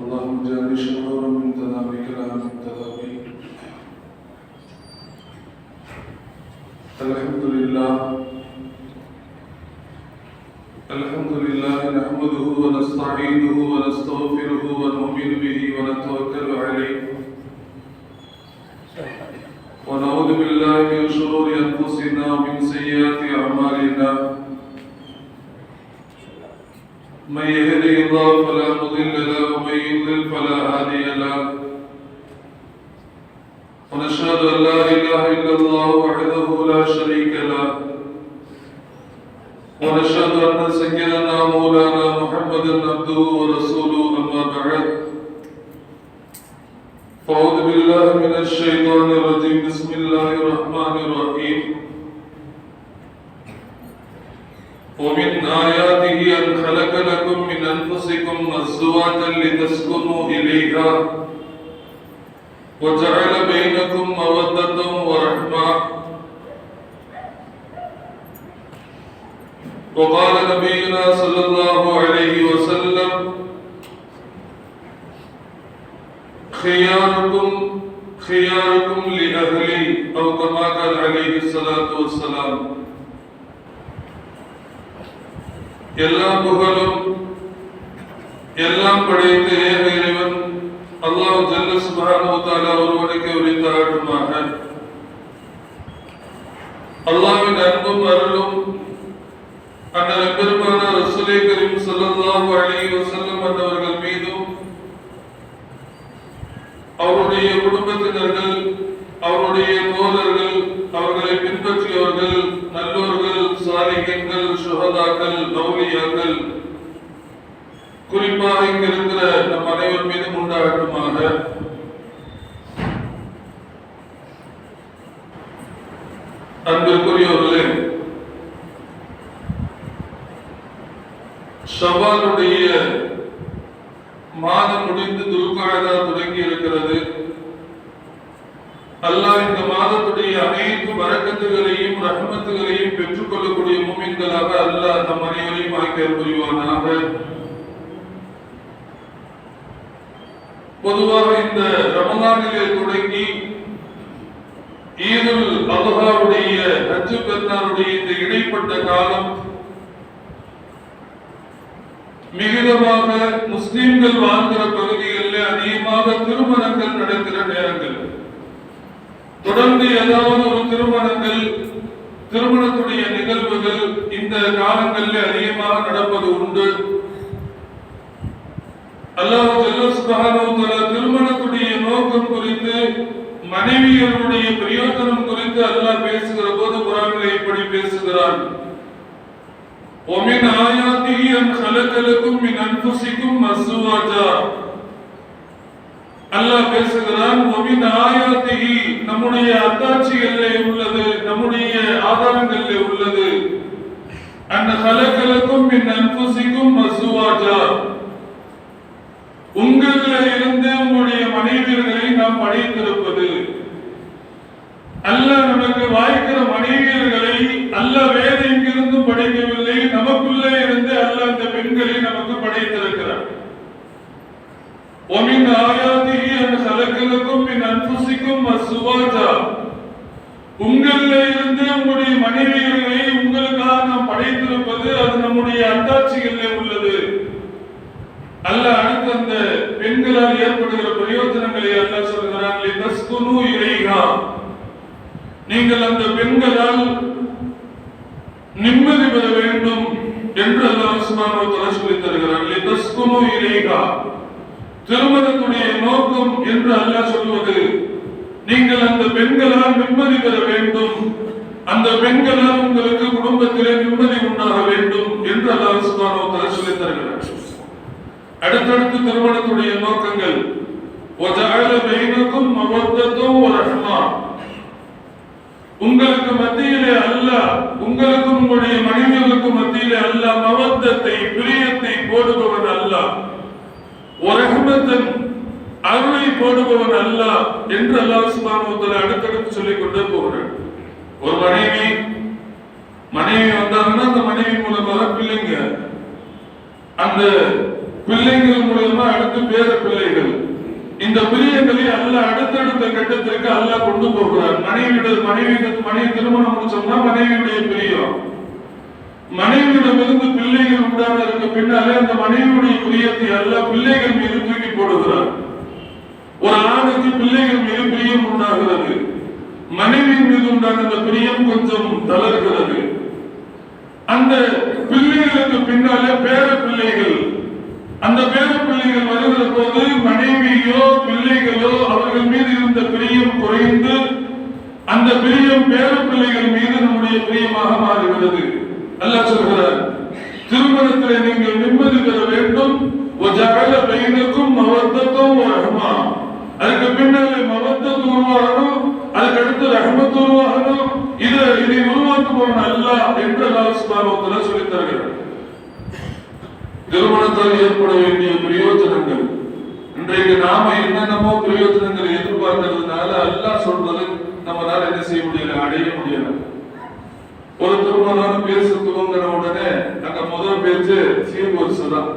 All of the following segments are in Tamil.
اللهم اجعل شرورا من تدابيك لها من تدابيك الحمد لله. الحمد لله نحمده ونستعينه ونستغفره ونؤمن به ونتوكل عليه. ونعوذ بالله من شرور أنفسنا ومن سيئات أعمالنا. من سيدنا مولانا محمدا عبده خياركم خياركم لأهلي أو كما قال عليه الصلاة والسلام எல்லா புகழும் எல்லாம் படைத்த ஏக இறைவன் அல்லாஹ் ஜல்ல சுப்ஹானஹு வ தஆலா ஒருவனுக்கு உரித்தாகட்டுமாக அல்லாஹ்வின் அன்பும் அருளும் அந்த பெருமான ரசூலை கரீம் ஸல்லல்லாஹு அலைஹி வஸல்லம் அவர்கள் சுகதாக்கள் லௌலியாக்கள் குறிப்பாக இங்க இருக்கிற நம் அனைவர் மீதும் உண்டாகட்டுமாக அன்பிற்குரியவர்களே ஷவாலுடைய மாதம் முடிந்து துல்காதா தொடங்கி இருக்கிறது அல்லாஹ் இந்த மாதத்துடைய அனைத்து வரக்கத்துகளையும் ரஹமத்துகளையும் பெற்றுக்கொள்ளக்கூடிய மூமின்களாக அல்லாஹ் நம் அனைவரையும் புரிவானாக? பொதுவாக இந்த ரமலானிலே தொடங்கி ஈதுல் அல்ஹாவுடைய ஹஜ்ஜு பெருநாளுடைய இந்த இடைப்பட்ட காலம் மிகுதமாக முஸ்லிம்கள் வாழ்கிற பகுதிகளில் அதிகமாக திருமணங்கள் நடக்கிற நேரங்கள். தொடர்ந்து ஏதாவது ஒரு திருமணங்கள் திருமணத்துடைய நிகழ்வுகள் இந்த காலங்களில் அதிகமாக நடப்பது உண்டு அல்லாஹ் ஜல்ல சுப்ஹானஹு வ தஆலா திருமணத்துடைய நோக்கம் குறித்து மனைவியருடைய பிரயோஜனம் குறித்து அல்லாஹ் பேசுகிற போது குர்ஆனில் இப்படி பேசுகிறான் ومن آياته أن خلق لكم من أنفسكم أزواجا அல்லாஹ் பேசுகிறான் நம்முடைய அத்தாட்சிகளிலே உள்ளது நம்முடைய ஆதாரங்களிலே உள்ளது. அந்த கலக்கலக்கும் என் அன்புசிக்கும் மசுவாஜா. உங்களில் இருந்து உங்களுடைய மனைவியர்களை நாம் படைத்திருப்பது. அல்ல நமக்கு வாய் சுவாஜா உங்களில் இருந்து உங்களுடைய மனைவிகளை உங்களுக்காக நாம் படைத்திருப்பது அது நம்முடைய அத்தாட்சிகளிலே உள்ளது. அல்ல அடுத்த அந்த பெண்களால் ஏற்படுகிற பிரயோஜனங்களை அல்ல சொல்கிறார்கள் இறைகா நீங்கள் அந்த பெண்களால் நிம்மதி பெற வேண்டும் என்று அல்லாஹ் தர சொல்லி தருகிறார்கள் தஸ்குனு இறைகா திருமணத்துடைய நோக்கம் என்று அல்லாஹ் சொல்வது நீங்கள் அந்த பெண்களால் நிம்மதி பெற வேண்டும் அந்த பெண்களால் உங்களுக்கு குடும்பத்திலே நிம்மதி உண்டாக வேண்டும் என்று அல்லாஹ் சுப்ஹானஹு வ தஆலா சொல்லித் தருகிறார் அடுத்தடுத்து திருமணத்துடைய நோக்கங்கள் وَجَعَلَ بَيْنَكُمْ مَوَدَّةً وَرَحْمَةً உங்களுக்கு மத்தியிலே அல்லாஹ் உங்களுக்கும் உங்களுடைய மனைவிகளுக்கும் மத்தியிலே அல்லாஹ் மவத்தத்தை பிரியத்தை போடுபவன் அல்லாஹ் ஒரஹமத்தன் அருளை போடுபவன் அல்லாஹ் என்று அல்லாஹ் சுப்ஹானஹு அடுத்தடுத்து சொல்லிக் கொண்டே போகிறான் ஒரு மனைவி மனைவி வந்தாங்கன்னா அந்த மனைவி மூலமாக பிள்ளைங்க. அந்த பிள்ளைகள் மூலமா அடுத்து பேர பிள்ளைகள். இந்த பிரியங்களை அல்ல அடுத்தடுத்த கட்டத்திற்கு அல்லாஹ் கொண்டு போகிறார். மனைவியுடைய மனைவி மனைவி திருமணம் முடிச்சோம்னா மனைவியுடைய பிரியம். மனைவியிடமிருந்து பிள்ளைகள் உண்டானதற்கு பின்னாலே அந்த மனைவியுடைய பிரியத்தை அல்ல பிள்ளைகள் மீது தூக்கி போடுகிறார். பிள்ளைகள் மீது பிரியம் உண்டாகிறது. மனைவி மீது உண்டாகிற பிரியம் கொஞ்சம் தளர்கிறது. அந்த பிள்ளைகளுக்கு பின்னாலே பேர பிள்ளைகள் அந்த பேர பிள்ளைகள் வருகிற போது மனைவியோ பிள்ளைகளோ அவர்கள் மீது இருந்த பிரியம் குறைந்து அந்த பிரியம் பேர பிள்ளைகள் மீது நம்முடைய பிரியமாக மாறுகிறது. அல்லாஹ் சொல்கிறார் திருமணத்தில் நீங்கள் நிம்மதி பெற வேண்டும். ஒரு ஜகல பையனுக்கும் மவத்தத்தும் ஒரு அகமா அதுக்கு பின்னாலே மவத்தத்து உருவாகணும். அதுக்கு அடுத்து ரஹமத்து உருவாகணும். இது இதை உருவாக்குபவன் அல்ல என்று அல்லாஹ் சுப்ஹானஹு சொல்லித் தருகிறார். திருமணத்தால் ஏற்பட வேண்டிய பிரயோஜனங்கள். இன்றைக்கு நாம என்னென்னமோ பிரயோஜனங்கள் எதிர்பார்க்கறதுனால அல்லாஹ் சொல்றது நம்மளால என்ன செய்ய முடியல அடைய முடியல. ஒரு திருமணம் பேச துவங்கின உடனே அங்க முதல் பேச்சு சீர்வரிசை தான்.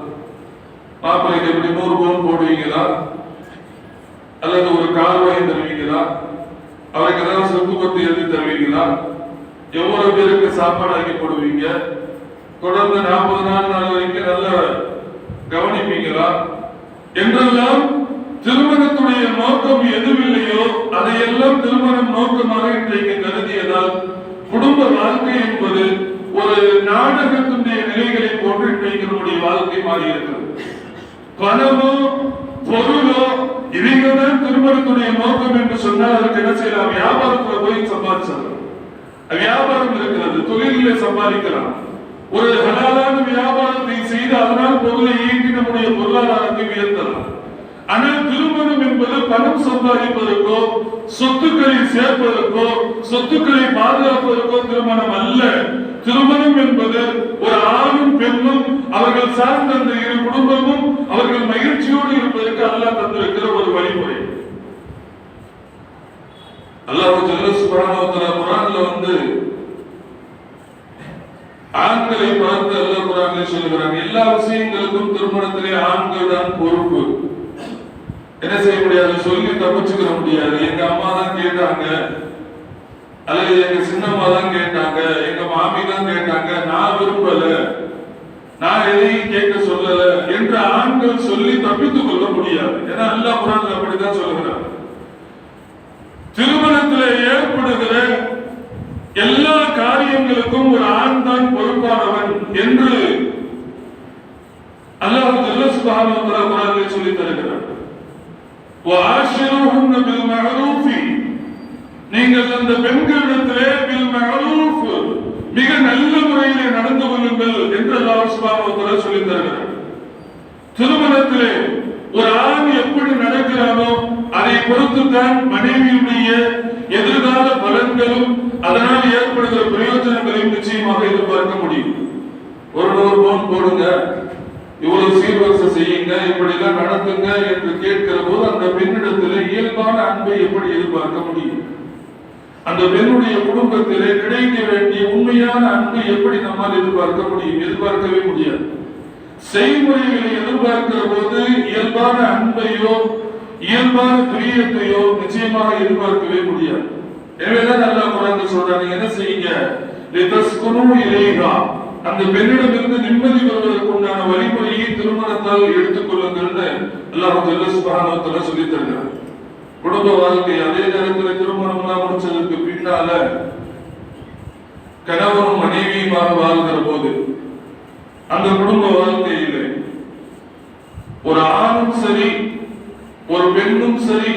மாப்பிள்ளைக்கு எப்படி நூறு பவுன் போடுவீங்களா? அல்லது ஒரு கார் வாங்கி தருவீங்களா அவருக்கு ஏதாவது சொத்து பத்து எழுதி தருவீங்களா எவ்வளவு பேருக்கு சாப்பாடு ஆக்கி போடுவீங்க தொடர்ந்து நாற்பது நாள் நாள் வரைக்கும் நல்ல கவனிப்பீங்களா? என்றெல்லாம் திருமணத்துடைய நோக்கம் எதுவில்லையோ அதையெல்லாம் திருமணம் நோக்கமாக இன்றைக்கு கருதியதால் குடும்ப வாழ்க்கை என்பது ஒரு நாடகத்தினுடைய நிலைகளை போன்று இன்றைக்கு நம்முடைய வாழ்க்கை மாறி இருக்கிறது பணமோ பொருளோ இவைகள்தான் திருமணத்துடைய நோக்கம் என்று சொன்னால் அதற்கு என்ன செய்யலாம்? வியாபாரத்துல போய் சம்பாதிச்சிடலாம். வியாபாரம் இருக்கிறது தொழிலிலே சம்பாதிக்கலாம். ஒரு ஹலாலான வியாபாரத்தை செய்து அதனால் பொருளை ஈட்டி நம்முடைய பொருளாதாரத்தை உயர்த்தலாம். ஆனால் திருமணம் என்பது பணம் சம்பாதிப்பதற்கோ சொத்துக்களை சேர்ப்பதற்கோ சொத்துக்களை பாதுகாப்பதற்கோ திருமணம் அல்ல. திருமணம் என்பது ஒரு ஆணும் பெண்ணும் அவர்கள் சார்ந்த இரு குடும்பமும் அவர்கள் மகிழ்ச்சியோடு இருப்பதற்கு அல்லாஹ் தந்திருக்கிற ஒரு அல்லாஹ் ஜல்ல வந்து ஆண்களை பார்த்து அல்ல குர்ஆன்ல சொல்லுகிறாங்க. எல்லா விஷயங்களுக்கும் திருமணத்திலே ஆண்கள் தான் பொறுப்பு. என்ன செய்ய முடியாது? சொல்லி தப்பிச்சுக்கிற முடியாது. எங்க அம்மா தான் கேட்டாங்க. அல்லது எங்க சின்னம்மா தான் கேட்டாங்க. எங்க மாமி தான் கேட்டாங்க. நான் விரும்பல. நான் எதையும் கேட்க சொல்லல என்று ஆண்கள் சொல்லி தப்பித்துக் கொள்ள முடியாது. ஏன்னா அல்லாஹ் குர்ஆன்ல அப்படித்தான் சொல்லுகிறாங்க திருமணத்தில் ஏற்படுகிற எல்லா காரியங்களுக்கும் ஒரு ஆண் தான் பொறுப்பானவன் என்று அல்லாஹ் ஜல்ல சுப்ஹானஹு வ தஆலா குர்ஆனில் சொல்லி தருகிறார் وَعَاشِرُهُنَّ بِالْمَعْرُوفِ நீங்கள் அந்த பெண்களிடத்திலே பில் மஅரூஃப் மிக நல்ல முறையிலே நடந்து கொள்ளுங்கள் என்று அல்லாஹ் சுப்ஹானஹு வ தஆலா சொல்லி தருகிறார் திருமணத்திலே ஒரு ஆண் எப்படி நடக்கிறானோ அதை பொறுத்துத்தான் மனைவியுடைய எதிர்கால பலன்களும் அதனால் ஏற்படுகிற பிரயோஜனங்களையும் நிச்சயமாக எதிர்பார்க்க முடியும். ஒரு நூறு பவுன் போடுங்க. இவ்வளவு சீர்வரிசை செய்யுங்க. இப்படிலாம் நடத்துங்க என்று கேட்கிற போது அந்த பெண்ணிடத்திலே இயல்பான அன்பை எப்படி எதிர்பார்க்க முடியும்? அந்த பெண்ணுடைய குடும்பத்திலே கிடைக்க வேண்டிய உண்மையான அன்பை எப்படி நம்மால் எதிர்பார்க்க முடியும்? எதிர்பார்க்கவே முடியாது. செய்முறைகளை எதிர்பார்க்கிற போது இயல்பான அன்பையோ இயல்பான பிரியத்தையோ நிச்சயமாக எதிர்பார்க்கவே முடியாது. எனவேதான் நல்லா குரான் சொல்றாங்க என்ன செய்யுங்க? அந்த பெண்ணிடமிருந்து நிம்மதி பெறுவதற்கு உண்டான வழிமுறையை திருமணத்தால் எடுத்துக் கொள்ளுங்கள்னு அல்லாஹ் சொல்லி தருகிறார் குடும்ப வாழ்க்கை அதே நேரத்தில் திருமணம்லாம் முடிச்சதுக்கு பின்னால கணவனும் மனைவியுமாக வாழ்கிற போது அந்த குடும்ப வாழ்க்கையில ஒரு ஆணும் சரி ஒரு பெண்ணும் சரி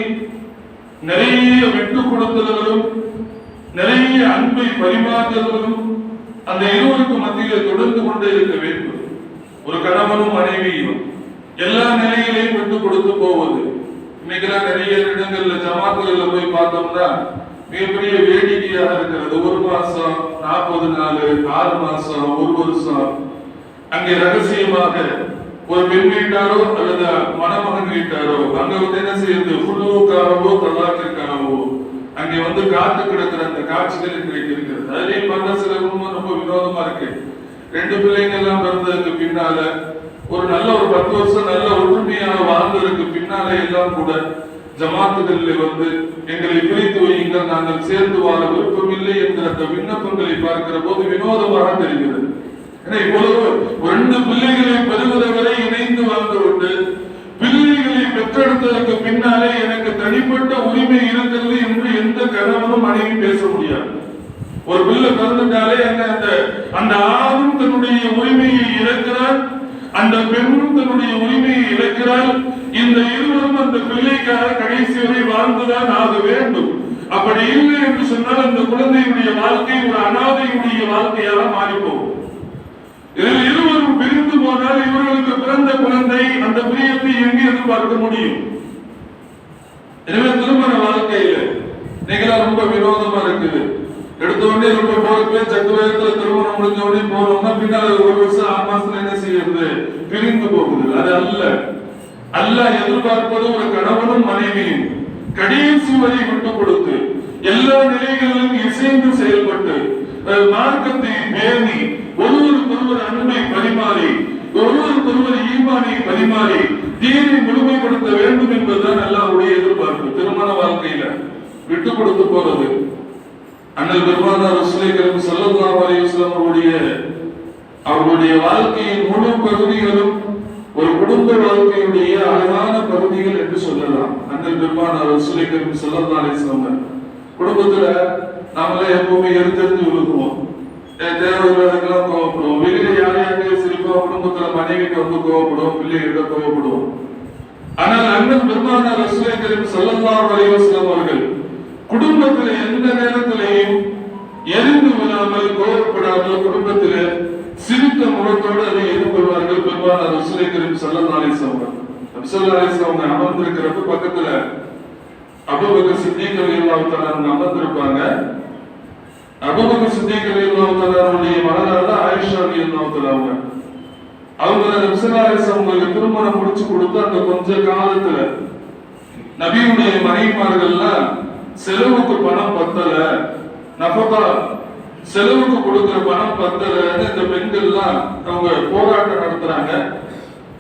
நிறைய விட்டு கொடுத்தல்களும் நிறைய அன்பை பரிமாறுதல்களும் அந்த இருவருக்கு மத்தியில் தொடர்ந்து கொண்டே இருக்க வேண்டும். ஒரு கணவனும் மனைவியும் எல்லா நிலைகளையும் விட்டு கொடுத்து போவது. இன்னைக்கெல்லாம் நிறைய இடங்கள்ல ஜமாத்துகள்ல போய் பார்த்தோம்னா மிகப்பெரிய வேடிக்கையாக இருக்கிறது. ஒரு மாசம் நாற்பது நாள் ஆறு மாசம் ஒரு வருஷம். அங்கே ரகசியமாக ஒரு பெண் வீட்டாரோ அல்லது மணமகன் வீட்டாரோ அங்க வந்து என்ன செய்யுது புல்லுவுக்காகவோ தலாக்கிற்காகவோ அங்கே வந்து காத்து கிடக்கிற அந்த காட்சிகள் இன்றைக்கு இருக்கிறது. அதுலயும் பார்த்தா சில குடும்பம் ரொம்ப வினோதமா இருக்கு. ரெண்டு பிள்ளைங்க எல்லாம் பிறந்ததுக்கு பின்னால ஒரு நல்ல ஒரு பத்து வருஷம் நல்ல ஒற்றுமையாக வாழ்ந்ததுக்கு பின்னாலே எல்லாம் கூட ஜமாத்துகளில் வந்து எங்களை பிரித்து வையுங்கள் நாங்கள் சேர்ந்து வாழ விருப்பமில்லை என்கிற அந்த விண்ணப்பங்களை பார்க்கிற போது வினோதமாக தெரிகிறது. ஏன்னா இவ்வளவு ரெண்டு பிள்ளைகளை பெறுவதை வரை இணைந்து வாழ்ந்து கொண்டு பிள்ளைகளை பெற்றெடுத்ததற்கு பின்னாலே எனக்கு தனிப்பட்ட உரிமை இருக்கிறது என்று எந்த கணவனும் மனைவி பேச முடியாது. ஒரு பிள்ளை பிறந்துட்டாலே என்ன அந்த அந்த ஆணும் தன்னுடைய உரிமையை இழக்கிறார் அந்த பெண்ணும் தன்னுடைய உரிமையை இழக்கிறார் இந்த இருவரும் அந்த பிள்ளைக்காக கடைசி வரை வாழ்ந்துதான் ஆக வேண்டும். அப்படி இல்லை என்று சொன்னால் அந்த குழந்தையுடைய வாழ்க்கை ஒரு அனாதையுடைய வாழ்க்கையாக மாறிப்போம் இருவரும் பிரிந்து போனால் இவர்களுக்கு பிறந்த குழந்தை அந்த பிரியத்தை எங்கே எதிர்பார்க்க முடியும்? எனவே திருமண வாழ்க்கையில நீங்களா ரொம்ப வினோதமா இருக்குது. எடுத்த உடனே ரொம்ப போகவே சக்கு வேகத்துல திருமணம் முடிஞ்ச உடனே போனோம்னா பின்னால ஒரு வருஷம் ஆறு மாசத்துல என்ன செய்யறது? பிரிந்து போகுது. அது அல்ல. அல்ல எதிர்பார்ப்பது ஒரு கணவனும் மனைவியும் கடைசி வரை விட்டு கொடுத்து எல்லா நிலைகளிலும் இசைந்து செயல்பட்டு மார்க்கத்தை பேணி ஒருவருக்கொருவர் அன்பை பரிமாறி ஒருவருக்கொருவர் ஈமானை பரிமாறி தீனை முழுமைப்படுத்த வேண்டும் என்பதுதான் அல்லாஹ்வுடைய எதிர்பார்ப்பு. திருமண வாழ்க்கையில விட்டு கொடுத்து போறது. அண்ணல் பெருமானார் ரசூலைகளும் ஸல்லல்லாஹு அலையுஸ்லாம் அவருடைய அவருடைய வாழ்க்கையின் முழு பகுதிகளும் ஒரு குடும்ப வாழ்க்கையுடைய அழகான பகுதிகள் என்று சொல்லலாம். அண்ணல் பெருமானார் ரசூலைகளும் ஸல்லல்லாஹு அலையுஸ்லாம் குடும்பத்துல நாமளே எப்பவுமே எடுத்தெடுத்து விழுகுவோம் தேவையில்லாதெல்லாம் கோவப்படுவோம் வெளியில யார் யாருக்கு சிரிப்போம் குடும்பத்துல மனைவிக்கு வந்து கோவப்படுவோம் பிள்ளைகிட்ட கோவப்படுவோம் ஆனால் அண்ணன் பெருமானார் ரசூலைகளும் ஸல்லல்லாஹு அலைஹி வஸல்லம் அவர்கள் குடும்பத்தில் எந்த நேரத்திலையும் எரிந்து விடாமல் கோபப்படாமல் குடும்பத்தில் சிரித்த முகத்தோடு அதை எதிர்கொள்வார்கள் பெருமானார் ரசூலை கரீம் ஸல்லல்லாஹு அலைஹி வஸல்லம் ஸல்லல்லாஹு அலைஹி அவங்க அமர்ந்திருக்கிறப்ப பக்கத்துல அபூபக்கர் சித்திக் ரலியல்லாஹு தஆலா அமர்ந்திருப்பாங்க. அபுபக்கர் சித்திக் ரலியல்லாஹு தஆலா அவருடைய மகனார் தான் ஆயிஷா அவங்க அவங்க அவங்களுக்கு திருமணம் முடிச்சு கொடுத்து அந்த கொஞ்ச காலத்துல நபியுடைய மனைவிமார்கள்லாம் செலவுக்கு பணம் பத்தல. நபகா செலவுக்கு கொடுக்கிற பணம் பத்தலன்னு இந்த பெண்கள்லாம் அவங்க போராட்டம் நடத்துறாங்க.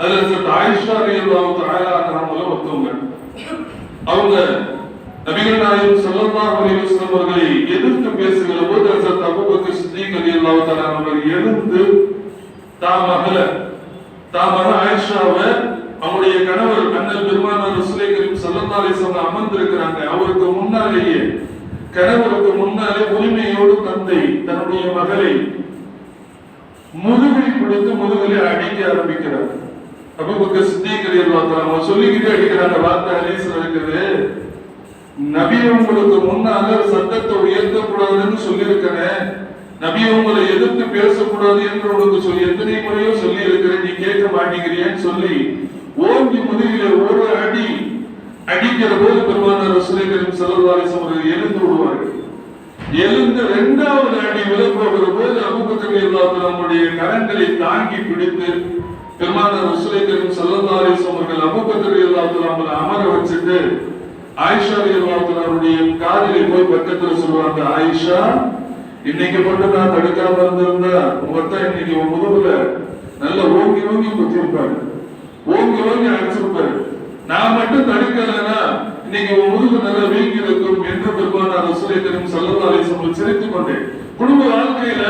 அதுல சத் ஆயிஷா ரலியல்லாஹு தஆலா அவங்கள ஒருத்தவங்க. அவங்க நபிகள் நாயகம் ஸல்லல்லாஹு அவர்களை எதிர்த்து பேசுகிற சித்திக் அவர்கள் எழுந்து தான் மகள தான் ஆயிஷாவை அவருடைய கணவர் அண்ணல் பெருமானார் ரசூலை கரீம் ஸல்லல்லாஹு அலைஹி அமர்ந்திருக்கிறாங்க. அவருக்கு முன்னாலேயே கணவருக்கு முன்னாலே உரிமையோடு தந்தை தன்னுடைய மகளை முதுகை பிடித்து முதுகலை அடிக்க ஆரம்பிக்கிறார். அபூபக்கர் சித்திக் அவங்க சொல்லிக்கிட்டே அடிக்கிறாங்க வார்த்தை ஹதீஸ்ல இருக்குது. நபி உங்களுக்கு முன்னால சட்டத்தை உயர்த்தக்கூடாதுன்னு சொல்லியிருக்கிறேன் நபி உங்களை எதிர்த்து பேசக்கூடாது என்று உனக்கு சொல்லி எத்தனை முறையோ சொல்லி இருக்கிறேன் நீ கேட்க மாட்டேங்கிறியான்னு சொல்லி ஓங்கி முதுகில ஒரு அடி அடிக்கிற போது பெருமானார் ரசூலை செலவாரிசம் அவர்கள் எழுந்து விடுவார்கள். எழுந்து இரண்டாவது அடி விலப்போகிற போது அபூபக்கர் நம்முடைய கரங்களை தாங்கி பிடித்து பெருமானார் உசுரேகரும் செல்லந்தாரிசம் அவர்கள் அபூபக்கர் ரலியல்லாஹு தஆலா அமர வச்சுட்டு ஆயிஷா இல்லாத தஆலா அவருடைய போய் பக்கத்துல சொல்லுவாங்க ஆயிஷா இன்னைக்கு மட்டும் நான் தடுக்காம இருந்திருந்தா உங்க இன்னைக்கு உன் முதுகுல நல்ல ஓங்கி ஓங்கி குத்திருப்பாரு. ஓங்கி ஓங்கி அடிச்சிருப்பாரு. நான் மட்டும் தடுக்கலைன்னா இன்னைக்கு உன் முதுகு நல்ல வீங்கி இருக்கும் என்று பெருமானார் ரசூலை கரீம் ஸல்லல்லாஹு சிரித்துக் கொண்டேன். குடும்ப வாழ்க்கையில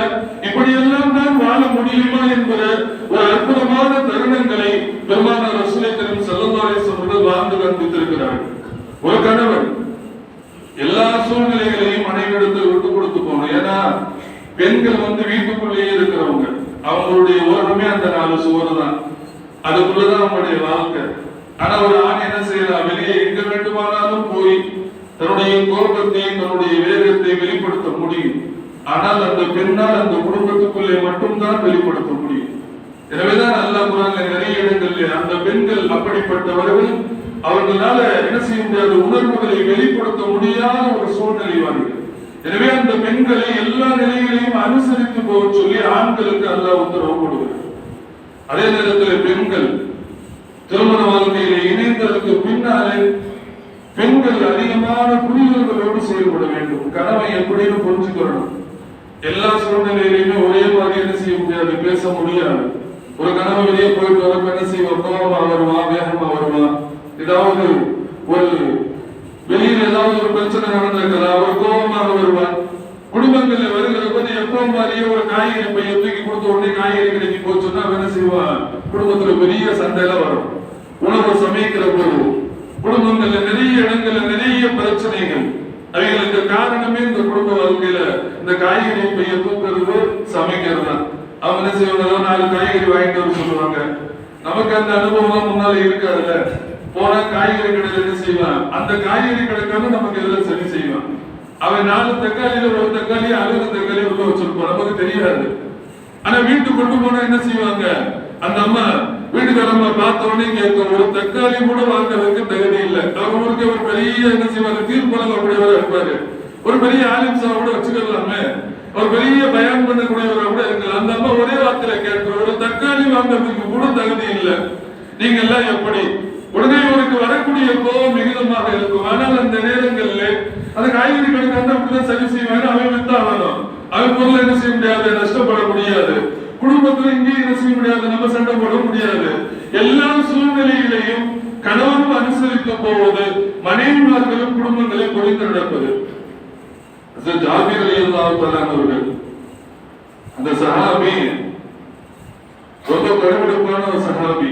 இப்படியெல்லாம் தான் வாழ முடியுமா என்பத ஒரு அற்புதமான தருணங்களை பெருமான ரசூலை கரீம் ஸல்லல்லாஹு வாழ்ந்து காண்பித்திருக்கிறார்கள். ஒரு கணவன் எல்லா சூழ்நிலைகளையும் மனைவிடத்தில் விட்டு கொடுத்து போகணும். ஏன்னா பெண்கள் வந்து வீட்டுக்குள்ளேயே இருக்கிறவங்க. அவங்களுடைய ஓரமே அந்த நாலு சுவர் தான். அதுக்குள்ளதான் அவங்களுடைய வாழ்க்கை. ஆனா ஒரு ஆண் என்ன செய்யலாம் வெளியே எங்க வேண்டுமானாலும் போய் தன்னுடைய கோபத்தை தன்னுடைய வேகத்தை வெளிப்படுத்த முடியும். ஆனால் அந்த பெண்ணால் அந்த குடும்பத்துக்குள்ளே மட்டும்தான் வெளிப்படுத்த முடியும். எனவேதான் நல்ல குரான்ல நிறைய இடங்கள்ல. அந்த பெண்கள் அப்படிப்பட்டவர்கள் அவர்களால என்ன செய்ய முடியாத? உணர்வுகளை வெளிப்படுத்த முடியாத ஒரு சூழ்நிலை வருகிறது எனவே அந்த பெண்களை எல்லா நிலைகளையும் அனுசரித்து போக சொல்லி ஆண்களுக்கு அல்ல உத்தரவு கொடுக்கிறார் அதே நேரத்தில் பெண்கள் திருமண வாழ்க்கையில இணைந்ததற்கு பின்னாலே பெண்கள் அதிகமான புரிதல்களோடு செயல்பட வேண்டும். கணவன் எப்படின்னு புரிஞ்சுக்கணும். எல்லா சூழ்நிலையிலுமே ஒரே மாதிரி என்ன செய்ய முடியாது? பேச முடியாது. ஒரு கனவு வெளியே போயிட்டு வரப்ப என்ன செய்வோம் கோபமா வருவான் வேகமா வருவான் ஏதாவது ஒரு வெளியில ஏதாவது ஒரு பிரச்சனை நடந்திருக்கிறா ஒரு கோபமாக வருவா? குடும்பங்கள்ல வருகிற போது எப்போ மாதிரியே ஒரு காய்கறி பைய தூக்கி கொடுத்த உடனே காய்கறி கிடைக்கி போச்சுன்னா என்ன செய்வான் குடும்பத்துல பெரிய சண்டையில வரும். உணவு சமைக்கிற போது குடும்பங்கள்ல நிறைய இடங்கள்ல நிறைய பிரச்சனைகள். அவைகளுக்கு காரணமே இந்த குடும்ப வாழ்க்கையில இந்த காய்கறி பைய தூக்குறது சமைக்கிறது. தான் அவங்க என்ன செய்வாங்க நாலு காய்கறி வாங்கிட்டு வர சொல்லுவாங்க. நமக்கு அந்த அனுபவம் முன்னால இருக்காதுல்ல? போனா காய்கறி கடையில் என்ன செய்வான்? அந்த காய்கறி கடைக்கான நமக்கு எல்லாம் சரி செய்வான்? அவன் நாலு தக்காளியில ஒரு தக்காளி அழகு தக்காளி உள்ள வச்சிருப்பான். நமக்கு தெரியாது. ஆனா வீட்டுக்கு கொண்டு போனா என்ன செய்வாங்க? அந்த அம்மா வீட்டுக்காரம்மா பார்த்த உடனே கேட்கும் ஒரு தக்காளி கூட வாங்குறதுக்கு தகுதி இல்லை. அவங்க ஊருக்கு ஒரு பெரிய என்ன செய்வாங்க தீர்ப்பலம் அப்படியே இருப்பாரு. ஒரு பெரிய ஆலிம்சா கூட வச்சுக்கலாமே. ஒரு பெரிய பயன் பண்ணக்கூடியவரை கூட இருக்கலாம். அந்த அம்மா ஒரே வார்த்தையில கேட்கிற ஒரு தக்காளி வாங்குறதுக்கு கூட தகுதி இல்லை. நீங்க எல்லாம் எப்படி? உடனே இவருக்கு வரக்கூடிய கோபம் மிகுதமாக இருக்கும். ஆனால் அந்த நேரங்களில் அந்த காய்கறி கடைக்காரன் அப்படிதான் சரி செய்வாங்க. அவன் வித்தா வேணும் அவன் பொருள் என்ன செய்ய முடியாது? நஷ்டப்பட முடியாது. குடும்பத்துல இங்கேயும் என்ன செய்ய முடியாது? நம்ம சண்டை போட முடியாது. எல்லா சூழ்நிலையிலையும் கணவனும் அனுசரிக்க போவது மனைவிமார்களும் குடும்பங்களை பொறிந்து நடப்பது. ஜாபீர் அவர்கள். அந்த சஹாபி ரொம்ப கடுபிடிப்பான ஒரு சஹாபி.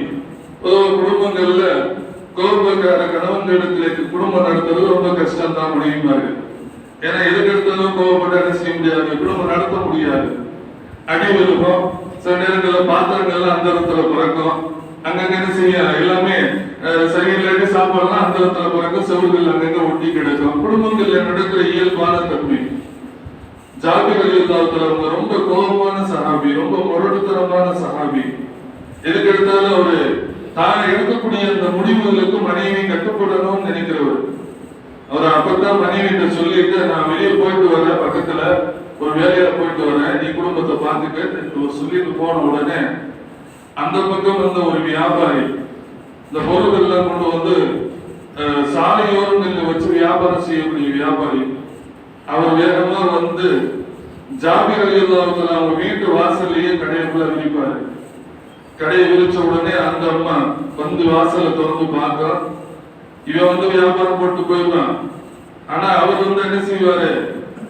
பொதுவா குடும்பங்கள்ல கோபக்கார கணவன்களிடத்துல குடும்பம் நடத்துறது ரொம்ப கஷ்டம் தான் முடியுமாரு ஏன்னா எதுக்கு எடுத்தாலும் கோபப்பட்டு என்ன செய்ய முடியாது குடும்பம் நடத்த முடியாது. அடி விழுகும் சில நேரங்களில் பாத்திரங்கள்லாம் அந்த இடத்துல பிறக்கும். அங்கங்க என்ன செய்ய? எல்லாமே சரியில்லாட்டி சாப்பாடுலாம் அந்த இடத்துல பிறக்கும் செவல்கள் அங்கங்க ஒட்டி கிடக்கும். குடும்பங்கள்ல நடக்கிற இயல்பான தன்மை. ஜாபிர் அவங்க ரொம்ப கோபமான சஹாபி ரொம்ப முரட்டுத்தனமான சஹாபி எதுக்கு எடுத்தாலும் ஒரு தான் எடுக்கக்கூடிய அந்த முடிவுகளுக்கு மனைவி கட்டுப்படணும்னு நினைக்கிறவர். அவர் அப்பதான் மனைவி கிட்ட சொல்லிட்டு நான் வெளியே போயிட்டு வரேன் பக்கத்துல ஒரு வேலையா போயிட்டு வரேன். நீ குடும்பத்தை பார்த்துக்க. ஒரு சொல்லிட்டு போன உடனே அந்த பக்கம் வந்த ஒரு வியாபாரி இந்த பொருட்கள் கொண்டு வந்து அஹ், சாலையோரங்களில் வச்சு வியாபாரம் செய்யக்கூடிய வியாபாரி அவர் வேகமா வந்து ஜாபிகள் அவங்க வீட்டு வாசல்லையே கடையுக்குள்ள விரிப்பாரு கடையை விரிச்ச உடனே அந்த அம்மா வந்து வாசல்ல திறந்து பார்க்க இவன் வந்து வியாபாரம் போட்டு போயிடுவான் ஆனா அவர் வந்து என்ன செய்வாரு?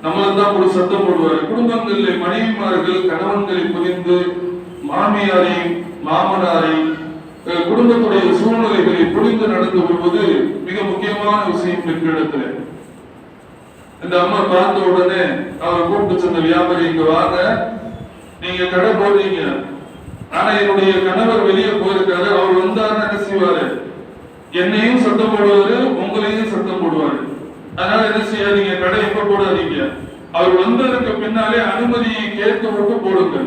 நம்மள தான் ஒரு சத்தம் போடுவாரு குடும்பங்களில் மனைவிமார்கள் கணவன்களை புரிந்து மாமியாரையும் மாமனாரையும் அஹ், குடும்பத்துடைய சூழ்நிலைகளை புரிந்து நடந்து கொள்வது மிக முக்கியமான விஷயம் பெண்களிடத்துல இந்த அம்மா பார்த்த உடனே அவர் கூப்பிட்டு சொன்ன வியாபாரி இங்க வாங்க. நீங்க கடை போடுறீங்க. ஆனா என்னுடைய கணவர் வெளியே போயிருக்காரு. அவர் வந்தார் என்ன செய்வாரு? என்னையும் சத்தம் போடுவாரு உங்களையும் சத்தம் போடுவாரு. அதனால என்ன செய்யாதீங்க கடை எப்ப போடாதீங்க. அவர் வந்ததுக்கு பின்னாலே அனுமதியை கேட்க மட்டும் போடுங்க.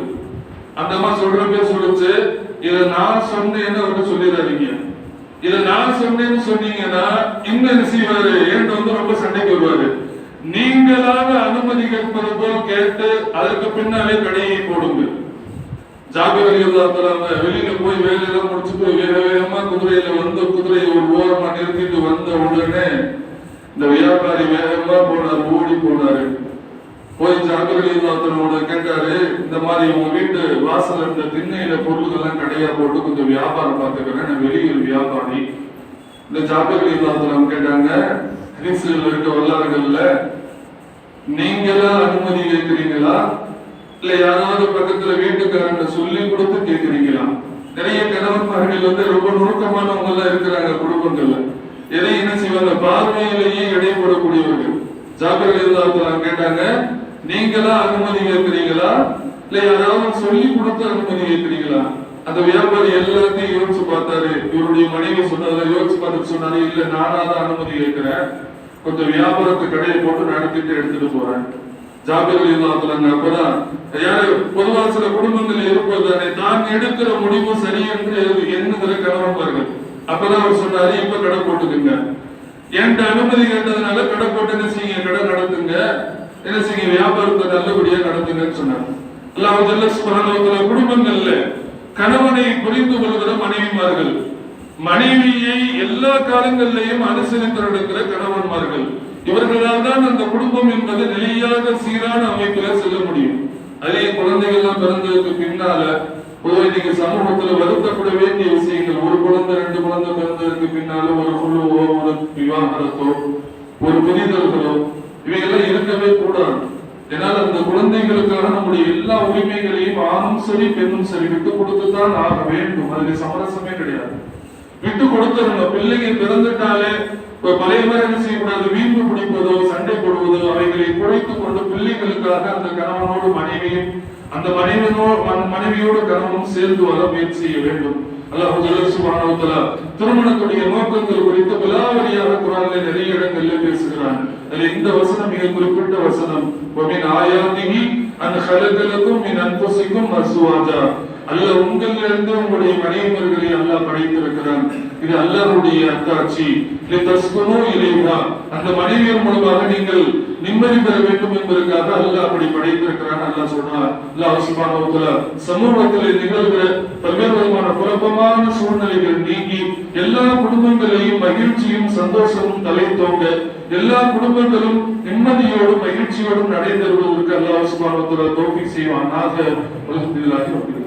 அந்த மாதிரி சொல்ற பேர் சொல்லிச்சு. இத நான் சொன்னேன்னு அவர்கிட்ட சொல்லிடாதீங்க. இதை நான் சொன்னேன்னு சொன்னீங்கன்னா இன்னும் என்ன செய்வாரு? என்கிட்ட வந்து ரொம்ப சண்டைக்கு வருவாரு. நீங்களாக அனுமதி கேட்பது போல் கேட்டு அதற்கு பின்னாலே கடையை போடுங்க. ஜாபிர் அலி அல்லாஹ் வெளியில போய் வேலையெல்லாம் முடிச்சுட்டு வேக வேகமா குதிரையில வந்து குதிரையை ஒரு ஓரமா நிறுத்திட்டு வந்த உடனே இந்த வியாபாரி வேகமா போனார் ஓடி போனாரு. போய் ஜாபிர் அலி அல்லாஹ் கேட்டாரு இந்த மாதிரி உங்க வீட்டு வாசல் இருந்த திண்ணையில பொருள்கள் எல்லாம் கடையா போட்டு கொஞ்சம் வியாபாரம் பார்த்துக்கிறேன் நான் வெளியூர் வியாபாரி. இந்த ஜாபிர் அலி கேட்டாங்க ஹதீஸ்ல இருக்க வரலாறுகள்ல நீங்களா அனுமதி கேட்கிறீங்களா? இல்ல யாராவது பக்கத்துல வீட்டுக்காரங்க சொல்லி கொடுத்து கேக்குறீங்களா? நிறைய கணவன்மார்கள் வந்து ரொம்ப நுணுக்கமானவங்க எல்லாம் இருக்கிறாங்க குடும்பங்கள்ல. எதை என்ன செய்வாங்க? பார்வையிலேயே இடைப்படக்கூடியவர்கள் ஜாபிர் அலிதாத்துல கேட்டாங்க நீங்களா அனுமதி கேட்கிறீங்களா? இல்ல யாராவது சொல்லி கொடுத்து அனுமதி கேட்கிறீங்களா? அந்த வியாபாரி எல்லாத்தையும் யோசிச்சு பார்த்தாரு. இவருடைய மனைவி சொன்னதுல யோசிச்சு பார்த்துட்டு சொன்னாரு இல்ல நானா தான் அனுமதி கேட்கிறேன். கொஞ்சம் வியாபாரத்தை கடையை போட்டு நடத்திட்டு எடுத்துட்டு போறேன். ஜாபிர் அலிதாத்துல அப்பதான் யாரு? பொதுவா சில குடும்பங்கள் இருப்பதானே தான் எடுக்கிற முடிவு சரி என்று எண்ணுகிற கணவன்மார்கள் அப்பதான் அவர் சொன்னாரு இப்ப கடை போட்டுக்குங்க. என்கிட்ட அனுமதி கேட்டதுனால கடை போட்டு என்ன செய்யுங்க? கடை நடத்துங்க. என்ன செய்யுங்க? வியாபாரத்தை நல்லபடியா நடத்துங்கன்னு சொன்னாங்க அல்லாஹ் ஜல்ல சுப்ஹானஹு குடும்பங்கள்ல கணவனை புரிந்து கொள்கிற மனைவிமார்கள். மனைவியை எல்லா காலங்களிலேயும் அனுசரித்து நடக்கிற கணவன்மார்கள். இவர்களால் தான் அந்த குடும்பம் என்பது நிலையாக சீரான அமைப்பில செல்ல முடியும். அதே குழந்தைகள்லாம் பிறந்ததுக்கு பின்னால பொதுவாக இன்னைக்கு சமூகத்துல வருத்தப்பட வேண்டிய விஷயங்கள். ஒரு குழந்தை ரெண்டு குழந்தை பிறந்ததுக்கு பின்னால ஒரு குழுவோ ஒரு விவாகரத்தோ ஒரு புரிதல்களோ இவையெல்லாம் இருக்கவே கூடாது. ஏன்னால் அந்த குழந்தைகளுக்காக நம்முடைய எல்லா உரிமைகளையும் ஆணும் சரி பெண்ணும் சரி விட்டு கொடுத்துதான் ஆக வேண்டும். அதுக்கு சமரசமே கிடையாது. விட்டு கொடுத்துருங்க பிள்ளைங்க பிறந்துட்டாலே பழைய மாதிரி என்ன செய்யக்கூடாது? வீம்பு பிடிப்பதோ சண்டை போடுவதோ அவைகளை குறைத்துக் கொண்டு பிள்ளைகளுக்காக அந்த கணவனோடு மனைவியும் அந்த மனைவியோடு மனைவியோட கணவனும் சேர்ந்து வர முயற்சி செய்ய வேண்டும். அல்லாஹ் ஜல்லசுபானோத்தலா திருமணத்துடைய நோக்கங்கள் குறித்து பலாவரியாக குரான்ல நிறைய இடங்கள்ல பேசுகிறான். அதுல இந்த வசனம் மிக குறிப்பிட்ட வசனம். ஒமின் ஆயாதிகி அந்த ஹலகலக்கும் என் அன்புசிக்கும் அசுவாஜா அல்ல உங்களிலிருந்து உங்களுடைய மனைவர்களை அல்லாஹ் படைத்திருக்கிறான். இது அல்லாஹ்வுடைய அத்தாட்சி. தஸ்குனு இலைவா அந்த மனைவியர் மூலமாக நீங்கள் நிம்மதி பெற வேண்டும் என்பதற்காக அல்லாஹ் அப்படி படைத்திருக்கிறான் அல்லாஹ் சொல்றான். அல்லாஹ் சுபானவத்துல சமூகத்தில் நிகழ்கிற பல்வேறு விதமான குழப்பமான சூழ்நிலைகள் நீங்கி எல்லா குடும்பங்களையும் மகிழ்ச்சியும் சந்தோஷமும் தலை தோங்க எல்லா குடும்பங்களும் நிம்மதியோடும் மகிழ்ச்சியோடும் நடைபெறுவதற்கு அல்லாஹ் சுபானவத்துல தோல்வி செய்வான் ஆக உலகத்தில்